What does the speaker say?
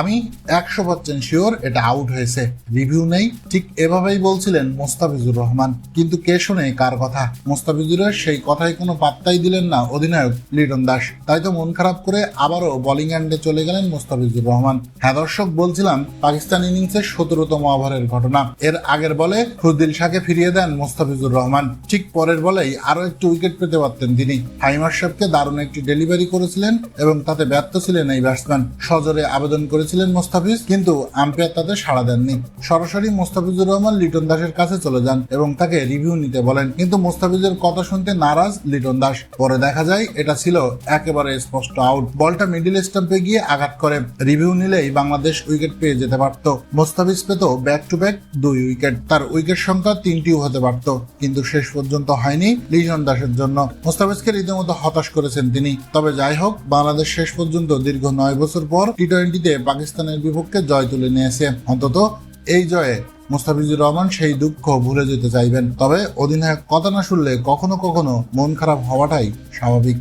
আমি একশো percent sure এটা আউট হয়েছে। রিভিউ নেই। ঠিক এভাবেই বলছিলেন মোস্তাফিজুর রহমান। কিন্তু কে শুনে কার কথা? মোস্তাফিজুরের সেই কথায় কোনো পাত্তাই দিলেন না অধিনায়ক লিটন দাস। তাই তো মন খারাপ করে আবারও বোলিং এন্ডে চলে গেলেন মোস্তাফিজুর রহমান। হ্যাঁ দর্শক, বলছিলাম পাকিস্তান ইনিংসের সতেরোতম ওভারের ঘটনা। এর আগের বলে খুরদিল শাহকে ফিরিয়ে দেন মোস্তাফিজুর রহমান। ঠিক পরের বলেই আরও একটি উইকেট পেতে পারতেন তিনি। ফাইম আশরাফকে দারুণ একটি ডেলিভারি করেছিলেন এবং তাতে ব্যর্থ ছিলেন এই ব্যাটসম্যান সজরে আবেদন করেছিলেন মোস্তাফিজ, কিন্তু আম্পায়ার তাতে সাড়া দেননি। সরাসরি মোস্তাফিজুর রহমান লিটন দাসের কাছে চলে যান এবং তাকে রিভিউ নিতে বলেন। কিন্তু মোস্তাফিজের কথা শুনতে নারাজ লিটন দাস। পরে দেখা যায়, এটা ছিল একেবারে স্পষ্ট আউট। বলটা মিডিল স্টাম্পে গিয়ে আঘাত করে। রিভিউ নিলেই বাংলাদেশ উইকেট পেয়ে যেতে পারত। মোস্তাফিজ পেত ব্যাক টু ব্যাক দুই উইকেট। তার উইকেট সংখ্যা তিনটিও হতে পারত, কিন্তু শেষ পর্যন্ত হয়নি লিটন দাসের জন্য। মোস্তাফিজকে রীতিমতো হতাশ করেছেন তিনি। তবে যাই হোক, বাংলাদেশ শেষ পর্যন্ত দীর্ঘ নয় বছর পর টি টোয়েন্টিতে পাকিস্তানের বিপক্ষে জয় তুলে নিয়েছে। অন্তত এই জয়ে মুস্তাফিজুর রহমান সেই দুঃখ ভুলে যেতে চাইবেন। তবে অধিনায়ক কথা না শুনলে কখনো কখনো মন খারাপ হওয়াটাই স্বাভাবিক।